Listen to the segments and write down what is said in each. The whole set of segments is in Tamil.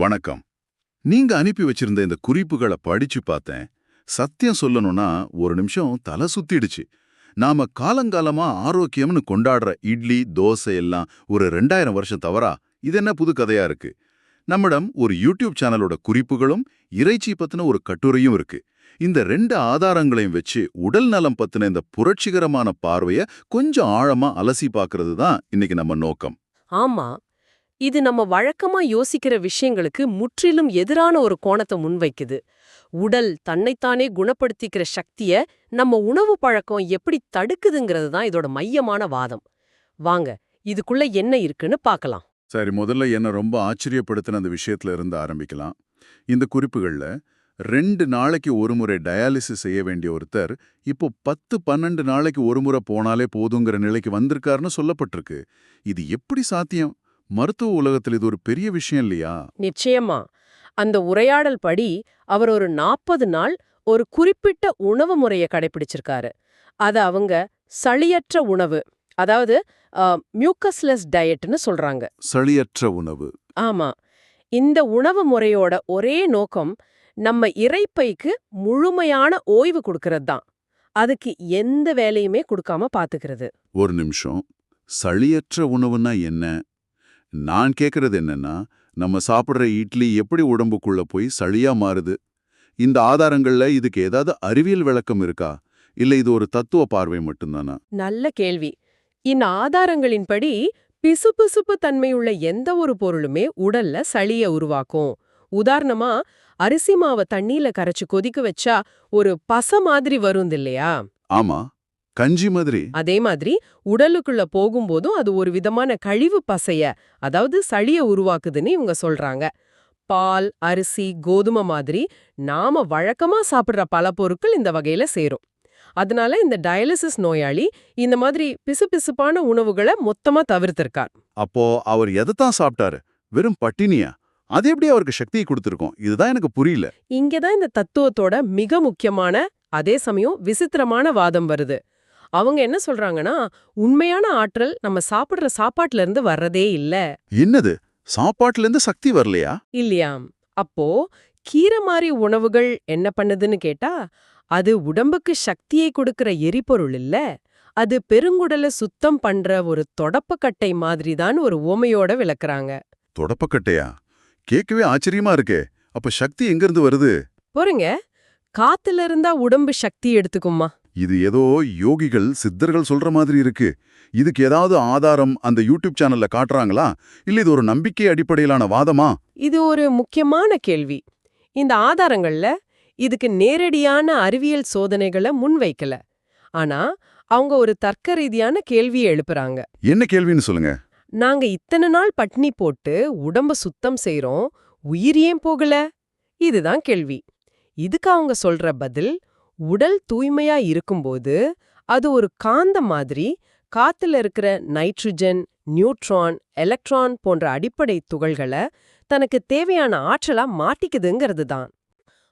வணக்கம். நீங்க அனுப்பி வச்சிருந்த இந்த குறிப்புகளை படிச்சு பார்த்தேன். சத்தியம் சொல்லணும்னா ஒரு நிமிஷம் தலை சுத்திடுச்சு. நாம காலங்காலமா ஆரோக்கியம்னு கொண்டாடுற இட்லி தோசை எல்லாம் ஒரு ரெண்டாயிரம் வருஷம் தவறா? இது என்ன புது கதையா இருக்கு? நம்மிடம் ஒரு யூடியூப் சேனலோட குறிப்புகளும் இறைச்சி பத்தின ஒரு கட்டுரையும் இருக்கு. இந்த ரெண்டு ஆதாரங்களையும் வச்சு உடல் நலம் பத்தின இந்த புரட்சிகரமான பார்வைய கொஞ்சம் ஆழமா அலசி பாக்குறது தான் இன்னைக்கு நம்ம நோக்கம். ஆமா. இது நம்ம வழக்கமா யோசிக்கிற விஷயங்களுக்கு முற்றிலும் எதிரான ஒரு கோணத்தை முன்வைக்குது. உடல் தன்னைத்தானே குணப்படுத்திக்கிற சக்திய நம்ம உணவு பழக்கம் எப்படி தடுக்குதுங்கிறது தான் இதோட மையமான வாதம். வாங்க இதுக்குள்ள என்ன இருக்குன்னு பார்க்கலாம். சரி முதல்ல என்ன ரொம்ப ஆச்சரியப்படுத்தின அந்த விஷயத்துல இருந்து ஆரம்பிக்கலாம். இந்த குறிப்புகள்ல ரெண்டு நாளைக்கு ஒரு முறை டயாலிசிஸ் செய்ய வேண்டிய ஒருத்தர் இப்போ பத்து பன்னெண்டு நாளைக்கு ஒரு முறை போனாலே போதுங்கிற நிலைக்கு வந்திருக்காருன்னு சொல்லப்பட்டிருக்கு. இது எப்படி சாத்தியம்? மருத்துவ உலகத்தில் இது ஒரு பெரிய விஷயம் இல்லையா? நிச்சயமா. அந்த உரையாடல் படி அவர் ஒரு நாற்பது நாள் ஒரு குறிப்பிட்ட உணவு முறையை கடைபிடிச்சிருக்காரு அத அவங்க சளியற்ற உணவு அதாவது மியூக்கஸ்லெஸ் டயட்னு சொல்றாங்க. சளியற்ற உணவு. ஆமா. இந்த உணவு முறையோட ஒரே நோக்கம் நம்ம இரைப்பைக்கு முழுமையான ஓய்வு கொடுக்கறது தான். அதுக்கு எந்த வேலையுமே கொடுக்காம பாத்துக்கிறது. ஒரு நிமிஷம். சளியற்ற உணவுன்னா என்ன? நான் கேக்குறது என்னன்னா நம்ம சாப்பிடுற இட்லி எப்படி உடம்புக்குள்ள போய் சளியா மாறுது? இந்த ஆதாரங்கள்ல இதுக்கு ஏதாவது அறிவியல் விளக்கம் இருக்கா? இல்ல இது ஒரு தத்துவ பார்வை மட்டும்தானா? நல்ல கேள்வி. இந்த ஆதாரங்களின்படி பிசுபிசுப்பு தன்மையுள்ள எந்த ஒரு பொருளுமே உடல்ல சளிய உருவாக்கும். உதாரணமா அரிசி மாவை தண்ணியில கரைச்சு கொதிக்க வச்சா ஒரு பச மாதிரி வரும் இல்லையா ஆமா. கஞ்சி மாதிரி. அதே மாதிரி உடலுக்குள்ள போகும்போதும் அது ஒரு விதமான கழிவு பசைய அதாவது சளிய உருவாக்குதுன்னு இவங்க சொல்றாங்க. பால் அரிசி கோதுமை மாதிரி நாம வழக்கமா சாப்பிடுற பல பொருட்கள் இந்த வகையில சேரும். அதனால இந்த டயாலிசிஸ் நோயாளி இந்த மாதிரி பிசுபிசுப்பான உணவுகளை மொத்தமா தவிர்த்திருக்கார். அப்போ அவர் எதைத்தான் சாப்பிட்டாரு? வெறும் பட்டினியா? அது எப்படி அவருக்கு சக்தியை கொடுத்திருக்கோம்? இதுதான் எனக்கு புரியல. இங்கதான் இந்த தத்துவத்தோட மிக முக்கியமான அதே சமயம் விசித்திரமான வாதம் வருது. அவங்க என்ன சொல்றாங்கன்னா உண்மையான ஆற்றல் நம்ம சாப்பிடுற சாப்பாட்டுல இருந்து வர்றதே இல்ல. என்னது? சாப்பாட்டுல இருந்து சக்தி வரலையா? இல்லையாம் அப்போ கீரை மாதிரி உணவுகள் என்ன பண்ணுதுன்னு கேட்டா அது உடம்புக்கு சக்தியை கொடுக்கிற எரிபொருள் இல்ல. அது பெருங்குடலை சுத்தம் பண்ற ஒரு தொடப்பக்கட்டை மாதிரி தான் ஒரு ஓமையோட விளக்குறாங்க. தொடப்பக்கட்டையா? கேட்கவே ஆச்சரியமா இருக்கே. அப்ப சக்தி எங்கிருந்து வருது? போறீங்க காத்துல இருந்தா உடம்பு சக்தி எடுத்துக்குமா? இது ஏதோ யோகிகள் சித்தர்கள் சொல்ற மாதிரி இருக்கு. இதுக்கு ஏதாவது ஆதாரம் அந்த யூடியூப் சேனல்ல காட்டுறாங்களா? இல்ல இது ஒரு நம்பிக்கை அடிப்படையிலான வாதமா? இது ஒரு முக்கியமான கேள்வி. இந்த ஆதாரங்கள்ல இதுக்கு நேரடியான அறிவியல் சோதனைகளை முன்வைக்கல. ஆனா அவங்க ஒரு தர்க்க ரீதியான கேள்வியை எழுப்புறாங்க. என்ன கேள்வின்னு சொல்லுங்க. நாங்க இத்தனை நாள் பட்னி போட்டு உடம்ப சுத்தம் செய்றோம் உயிர் ஏன் போகல? இதுதான் கேள்வி. இதுக்கு அவங்க சொல்ற பதில் உடல் தூய்மையா இருக்கும்போது அது ஒரு காந்த மாதிரி காத்துல இருக்கிற நைட்ரஜன் நியூட்ரான் எலக்ட்ரான் போன்ற அடிப்படை துகள்களை தனக்கு தேவையான ஆற்றலா மாட்டிக்குதுங்கிறது தான்.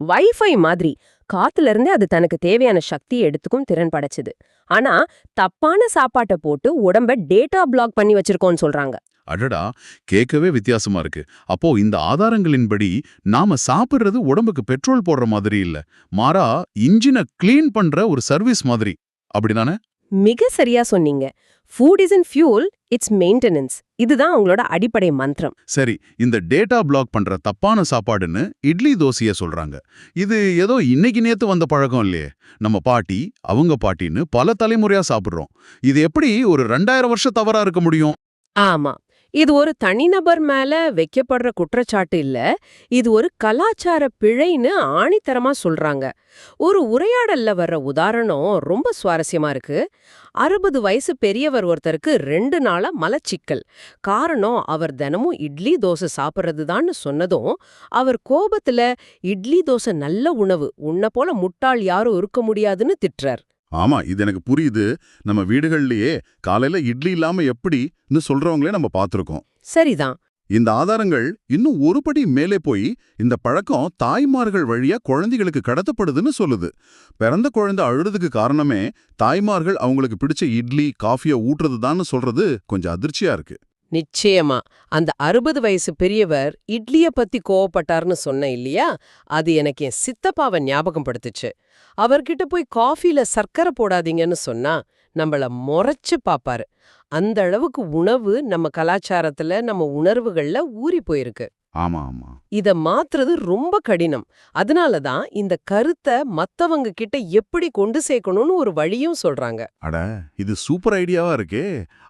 வைஃபை மாதிரி காத்துல இருந்தே அது தனக்கு தேவையான சக்தியை எடுத்துக்கும் திறன் படைச்சது. ஆனா தப்பான சாப்பாட்டை போட்டு உடம்ப டேட்டா பிளாக் பண்ணி வச்சிருக்கோம்னு சொல்றாங்க. அடடா கேட்கவே வித்தியாசமா இருக்கு. அப்போ இந்த ஆதாரங்களின்படி நாம சாப்பிடுறது உடம்புக்கு பெட்ரோல் போடுற மாதிரி இல்ல. மாறா இன்ஜினை க்ளீன் பண்ற ஒரு சர்வீஸ் மாதிரி. அப்படிதானே? மிக சரியா சொன்னீங்க. Food is in fuel it's maintenance இதுதான் அவங்களோட அடிப்படை மந்திரம். சரி இந்த டேட்டா பிளாக் பண்ற தப்பான சாப்பாடுன்னு இட்லி தோசைய சொல்றாங்க. இது ஏதோ இன்னைக்கு நேத்து வந்த பழக்கம் இல்லையே. நம்ம பாட்டி அவங்க பாட்டின்னு பல தலைமுறையா சாப்பிடுறோம். இது எப்படி ஒரு ரெண்டாயிரம் வருஷம் தவறா இருக்க முடியும்? ஆமா. இது ஒரு தனிநபர் மேல வைக்கப்படுற குற்றச்சாட்டு இல்ல. இது ஒரு கலாச்சார பிழைன்னு ஆணித்தரமா சொல்றாங்க. ஒரு உரையாடல்ல வர்ற உதாரணம் ரொம்ப சுவாரஸ்யமா இருக்கு. அறுபது வயசு பெரியவர் ஒருத்தருக்கு ரெண்டு நாளா மலச்சிக்கல். காரணம் அவர் தினமும் இட்லி தோசை சாப்பிட்றதுதான்னு சொன்னதும் அவர் கோபத்துல இட்லி தோசை நல்ல உணவு உன்ன போல முட்டாள் யாரும் இருக்க முடியாதுன்னு திட்டுறார். ஆமா இது எனக்கு புரியுது. நம்ம வீடுகள்லயே காலையில இட்லி இல்லாம எப்படின்னு சொல்றவங்களே நம்ம பார்த்திருக்கோம். சரிதான். இந்த ஆதாரங்கள் இன்னும் ஒரு படி மேலே போய் இந்த பழக்கம் தாய்மார்கள் வழியா குழந்தைகளுக்கு கடத்தப்படுதுன்னு சொல்லுது. பிறந்த குழந்தை அழுறதுக்கு காரணமே தாய்மார்கள் அவங்களுக்கு பிடிச்ச இட்லி காஃபியை ஊட்டுறது சொல்றது கொஞ்சம் அதிர்ச்சியா இருக்கு. நிச்சயமா. அந்த அறுபது வயசு பெரியவர் இட்லிய பத்தி கோவப்பட்டார்னு சொன்ன இல்லையா? அது எனக்கு என் சித்தப்பாவை ஞாபகம் படுத்துச்சு அவர்கிட்ட போய் காஃபில சர்க்கரை போடாதீங்கன்னு சொன்னா நம்மள முறைச்சு பாப்பாரு. அந்த அளவுக்கு உணவு நம்ம கலாச்சாரத்துல நம்ம உணர்வுகள்ல ஊறி போயிருக்கு. ஆமா ஆமா இத மாத்துறது ரொம்ப கடினம். அதனால தான் இந்த கருத்தை மத்தவங்க கிட்ட எப்படி கொண்டு சேர்க்கணும்னு ஒரு வழியும் சொல்றாங்க. அட இது சூப்பர் ஐடியாவா இருக்கே.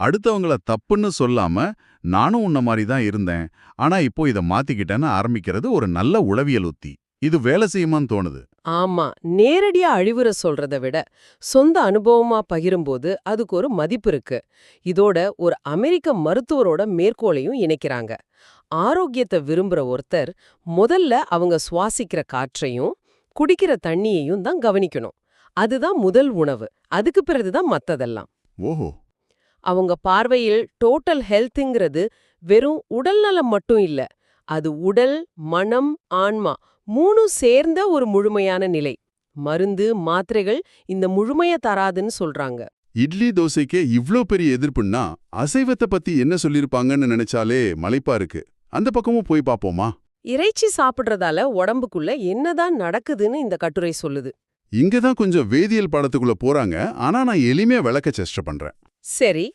அடுத்தவங்கள தப்புன்னு சொல்லாம நானும் உன்ன மாதிரி தான் இருந்தேன். ஆனா இப்போ இத மாத்திக்கிட்டேன்னு ஆரம்பிக்கிறது ஒரு நல்ல உளவியல் உத்தி. இது வேலை செய்யுமான்னு தோணுது. ஆமா நேரடியா அழிவுரை சொல்றத விட சொந்த அனுபவமா பகிரும்போது அதுக்கு ஒரு மதிப்பு இருக்கு. இதோட ஒரு அமெரிக்க மருத்துவரோட மேற்கோளையும் இணைக்கிறாங்க. ஆரோக்கியத்தை விரும்புற ஒருத்தர் முதல்ல அவங்க சுவாசிக்கிற காற்றையும் குடிக்கிற தண்ணியையும் தான் கவனிக்கணும். அதுதான் முதல் உணவு. அதுக்கு பிறகுதான் மத்ததெல்லாம். ஓஹோ. அவங்க பார்வையில் டோட்டல் ஹெல்த்ங்கிறது வெறும் உடல்நலம் மட்டும் இல்ல. அது உடல் மனம் ஆன்மா மூணும் சேர்ந்த ஒரு முழுமையான நிலை. மருந்து மாத்திரைகள் இந்த முழுமைய தராதுன்னு சொல்றாங்க. இட்லி தோசைக்கே இவ்ளோ பெரிய எதிர்ப்புன்னா அசைவத்தை பத்தி என்ன சொல்லிருப்பாங்கன்னு நினைச்சாலே மலைப்பா இருக்கு. அந்த பக்கமும் போய் பாப்போமா? இறைச்சி சாப்பிடுறதால உடம்புக்குள்ள என்னதான் நடக்குதுன்னு இந்த கட்டுரை சொல்லுது. இங்க தான் கொஞ்சம் வேதியியல் படத்துக்குள்ள போறாங்க. ஆனா நான் எளிமையா விளக்க சேஷ்ட பண்றேன். சரி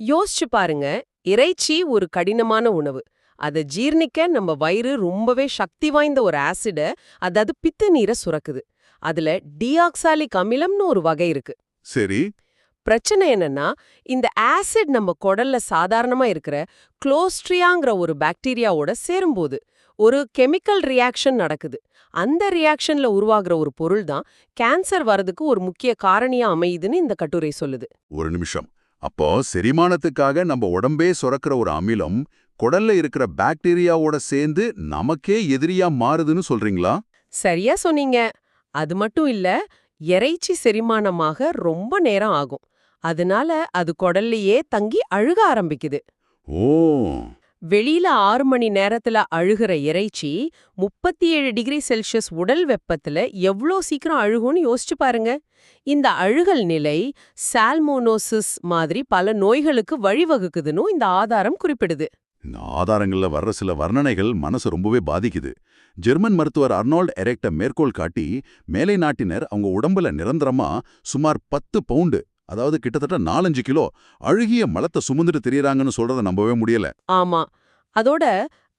யோசிச்சு பாருங்க. இறைச்சி ஒரு கடினமான உணவு. அதை ஜீர்ணிக்க நம்ம வயிறு ரொம்பவே சக்தி வாய்ந்த ஒரு ஆசிட அதாவது பித்த நீரை சுரக்குது. அதுல டிஆக்சாலிக் அமிலம்னு ஒரு வகை இருக்கு. சரி. பிரச்சனை என்னன்னா இந்த ஆசிட் நம்ம குடல்ல சாதாரணமா இருக்கிற குளோஸ்ட்ரியாங்கிற ஒரு பாக்டீரியாவோட சேரும்போது ஒரு கெமிக்கல் ரியாக்ஷன் நடக்குது. அந்த ரியாக்ஷன்ல உருவாகிற ஒரு பொருள் தான் கேன்சர் வரதுக்கு ஒரு முக்கிய காரணியா அமையுதுன்னு இந்த கட்டுரை சொல்லுது. ஒரு நிமிஷம். அப்போ செரிமானத்துக்காக நம்ம உடம்பே சுரக்கிற ஒரு அமிலம் குடல்ல இருக்கிற பாக்டீரியாவோட சேர்ந்து நமக்கே எதிரியா மாறுதுன்னு சொல்றீங்களா? சரியா சொன்னீங்க. அது மட்டும் இல்ல இறைச்சி செரிமானமாக ரொம்ப நேரம் ஆகும். அதனால அது குடல்லையே தங்கி அழுக ஆரம்பிக்குது. ஓ. வெளியில ஆறு மணி நேரத்துல அழுகிற இறைச்சி முப்பத்தி ஏழு டிகிரி செல்சியஸ் உடல் வெப்பத்துல எவ்ளோ சீக்கிரம் அழுகும்னு யோசிச்சு பாருங்க. இந்த அழுகல் நிலை சால்மோனோசிஸ் மாதிரி பல நோய்களுக்கு வழிவகுக்குதுன்னு இந்த ஆதாரம் குறிப்பிடுது. இந்த ஆதாரங்கள்ல வர்ற சில வர்ணனைகள் மனசு ரொம்பவே பாதிக்குது. ஜெர்மன் மருத்துவர் அர்னால்ட் எரெக்ட மேற்கோள் காட்டி மேலை நாட்டினர் அவங்க உடம்புல நிரந்தரமா சுமார் பத்து பவுண்டு அதாவது கிட்டத்தட்ட நாலஞ்சு கிலோ அழுகிய மலத்தை சுமந்துட்டு திரியறாங்கன்னு சொல்றத நம்பவே முடியல. ஆமா. அதோட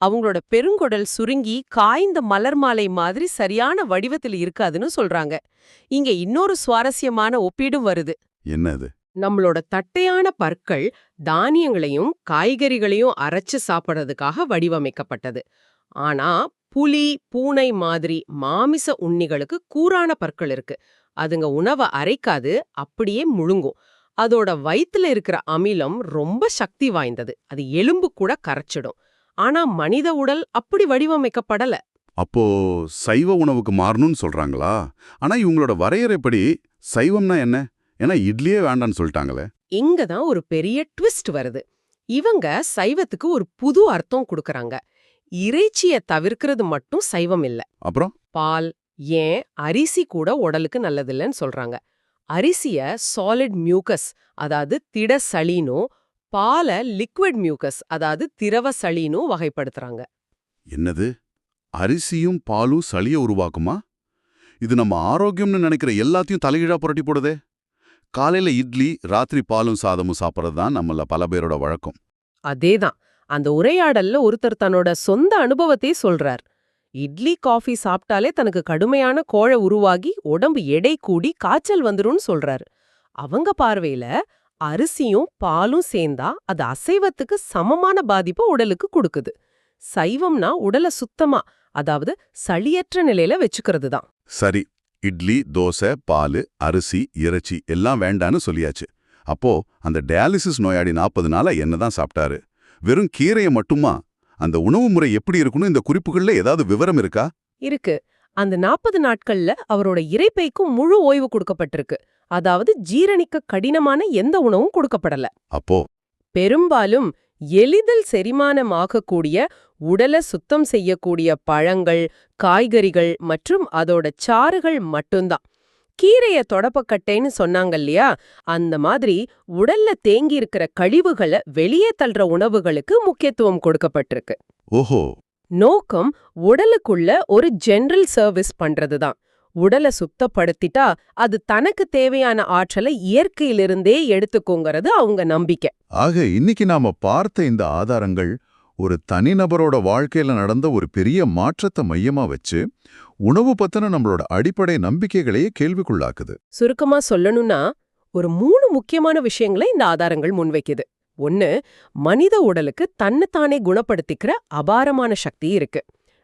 அவங்களோட பெருங்குடல் சுருங்கி காய்ந்த மலர் மாலை மாதிரி சரியான வடிவத்தில் இருக்காதுன்னு சொல்றாங்க. இங்க இன்னொரு சுவாரஸ்யமான ஒப்பீடும் வருது. என்ன அது? நம்மளோட தட்டையான பற்கள் தானியங்களையும் காய்கறிகளையும் அரைச்சு சாப்பிடுறதுக்காக வடிவமைக்கப்பட்டது. ஆனா புலி பூனை மாதிரி மாமிச உண்ணிகளுக்கு கூரான பற்கள் இருக்கு. அதுங்க உணவை அரைக்காது அப்படியே முழுங்கும். அதோட வயித்துல இருக்கிற அமிலம் ரொம்ப சக்தி வாய்ந்தது. அது எலும்பு கூட கரைச்சிடும். ஆனா மனித உடல் அப்படி வடிவமைக்கப்படல. அப்போ சைவ உணவுக்கு மாறணும்னு சொல்றாங்களா? ஆனா இவங்களோட வரையறைப்படி சைவம்னா என்ன? ஏன்னா இட்லியே வேண்டான்னு சொல்லிட்டாங்களே. இங்க தான் ஒரு பெரிய ட்விஸ்ட் வருது. இவங்க சைவத்துக்கு ஒரு புது அர்த்தம் கொடுக்கறாங்க. இறைச்சிய தவிர்க்கிறது மட்டும் சைவம் இல்ல. அப்புறம்? பால் ஏன் அரிசி கூட உடலுக்கு நல்லதில்லைன்னு சொல்றாங்க. அரிசிய சாலிட் மியூக்கஸ் அதாவது திட சளினும் பாலை லிக்விட் மியூக்கஸ் அதாவது திரவ சளினும் வகைப்படுத்துறாங்க. என்னது? அரிசியும் பாலும் சளிய உருவாக்குமா? இது நம்ம ஆரோக்கியம்னு நினைக்கிற எல்லாத்தையும் தலைகீழா புரட்டி போடுதே. காலையில இட்லி ராத்திரி பாலும் சாதமும் சாப்பிட்றது தான் நம்மள பல பேரோட வழக்கம். அதேதான். அந்த உரையாடல்ல ஒருத்தர் தன்னோட சொந்த அனுபவத்தை சொல்றார். இட்லி காஃபி சாப்பிட்டாலே தனக்கு கடுமையான கோழை உருவாகி உடம்பு எடை கூடி காய்ச்சல் வந்துரும்னு சொல்றாரு. அவங்க பார்வையில அரிசியும் பாலும் சேர்ந்தா அது அசைவத்துக்கு சமமான பாதிப்பை உடலுக்கு கொடுக்குது. சைவம்னா உடலை சுத்தமா அதாவது சளியற்ற நிலையில வச்சுக்கிறது தான். சரி இட்லி தோசை பால் அரிசி இறைச்சி எல்லாம் வேண்டான்னு சொல்லியாச்சு. அப்போ அந்த டயாலிசிஸ் நோயாளி நாற்பது நாளா என்னதான் சாப்பிட்டாரு? வெறும் கீரையை மட்டுமா அந்த உணவு முறை எப்படி இருக்குன்னு இந்த குறிப்புகள்ல ஏதாவது விவரம் இருக்கா? இருக்கு. அந்த நாற்பது நாட்கள்ல அவரோட இரைப்பைக்கும் முழு ஓய்வு கொடுக்கப்பட்டிருக்கு. அதாவது ஜீரணிக்க கடினமான எந்த உணவும் கொடுக்கப்படல. அப்போ? பெரும்பாலும் எளிதில் செரிமானமாகக்கூடிய உடலை சுத்தம் செய்யக்கூடிய பழங்கள் காய்கறிகள் மற்றும் அதோட சாறுகள் மட்டும்தான். கீரைய தொடப்பக்கட்டைன்னு சொன்னாங்க இல்லையா? அந்த மாதிரி உடல்ல தேங்கி இருக்கிற கழிவுகளை வெளியே தள்ளுற உணவுகளுக்கு முக்கியத்துவம் கொடுக்கப்பட்டிருக்கு. ஓஹோ. நோக்கம் உடலுக்குள்ள ஒரு ஜெனரல் சர்வீஸ் பண்றதுதான். உடலை சுத்தப்படுத்திட்டா அது தனக்கு தேவையான ஆற்றலை இயற்கையிலிருந்தே எடுத்துக்கோங்கிறது அவங்க நம்பிக்கை. ஆக இன்னைக்கு நாம பார்த்த இந்த ஆதாரங்கள் ஒரு தனிநபரோட வாழ்க்கையில நடந்த ஒரு பெரிய மாற்றத்தை மையமா வச்சு உணவு பத்தின நம்மளோட அடிப்படை நம்பிக்கைகளையே கேள்விக்குள்ளாக்குது. சுருக்கமா சொல்லணும்னா ஒரு மூணு முக்கியமான விஷயங்களை இந்த ஆதாரங்கள் முன்வைக்குது. ஒன்னு மனித உடலுக்கு தன்னைத்தானே குணப்படுத்திக்கிற அபாரமான சக்தி இருக்கு.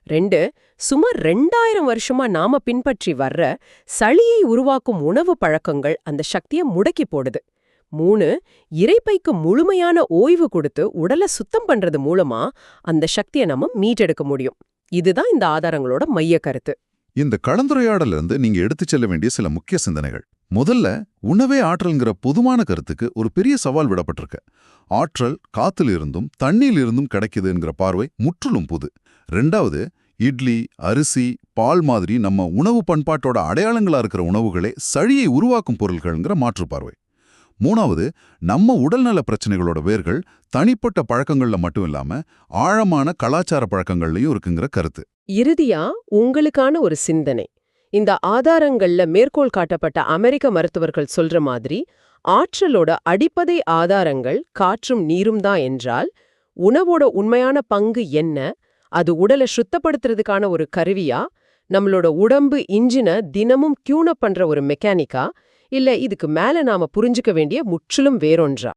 ரெண்டு சுமார் ரெண்டாயிரம் வருஷமா நாம பின்பற்றி வர்ற சளியை உருவாக்கும் உணவு பழக்கங்கள் அந்த சக்தியை முடக்கி போடுது. மூணு இரைப்பைக்கு முழுமையான ஓய்வு கொடுத்து உடலை சுத்தம் பண்றது மூலமா அந்த சக்தியை நம்ம மீட்டெடுக்க முடியும். இதுதான் இந்த ஆதாரங்களோட மைய கருத்து. இந்த கலந்துரையாடல இருந்து நீங்க எடுத்துச் செல்ல வேண்டிய சில முக்கிய சிந்தனைகள். முதல்ல உணவே ஆற்றல்ங்கிற பொதுவான கருத்துக்கு ஒரு பெரிய சவால் விடப்பட்டிருக்கு. ஆற்றல் காத்துல இருந்தும் இருந்தும் கிடைக்குதுங்கிற பார்வை முற்றிலும் புது. ரெண்டாவது இட்லி அரிசி பால் மாதிரி நம்ம உணவு பண்பாட்டோட அடையாளங்களா இருக்கிற உணவுகளே சழியை உருவாக்கும் பொருள்கள்ங்கிற மாற்று பார்வை மூணாவது நம்ம உடல்நல பிரச்சனைகளோட வேர்கள் தனிப்பட்ட பழக்கங்கள்ல மட்டும் இல்லாம ஆழமான கலாச்சார பழக்கங்கள்லயும் இருக்குங்கிற கருத்து. இறுதியா உங்களுக்கான ஒரு சிந்தனை. இந்த ஆதாரங்கள்ல மேற்கோள் காட்டப்பட்ட அமெரிக்க மருத்துவர்கள் சொல்ற மாதிரி ஆற்றலோட அடிப்படை ஆதாரங்கள் காற்றும் நீரும் தான் என்றால் உணவோட உண்மையான பங்கு என்ன அது உடலை சுத்தப்படுத்துறதுக்கான ஒரு கருவியா நம்மளோட உடம்பு இன்ஜினை தினமும் டியூனப் பண்ற ஒரு மெக்கானிக்கா இல்ல இதுக்கு மேல நாம புரிஞ்சுக்க வேண்டிய முற்றிலும் வேறொன்றா?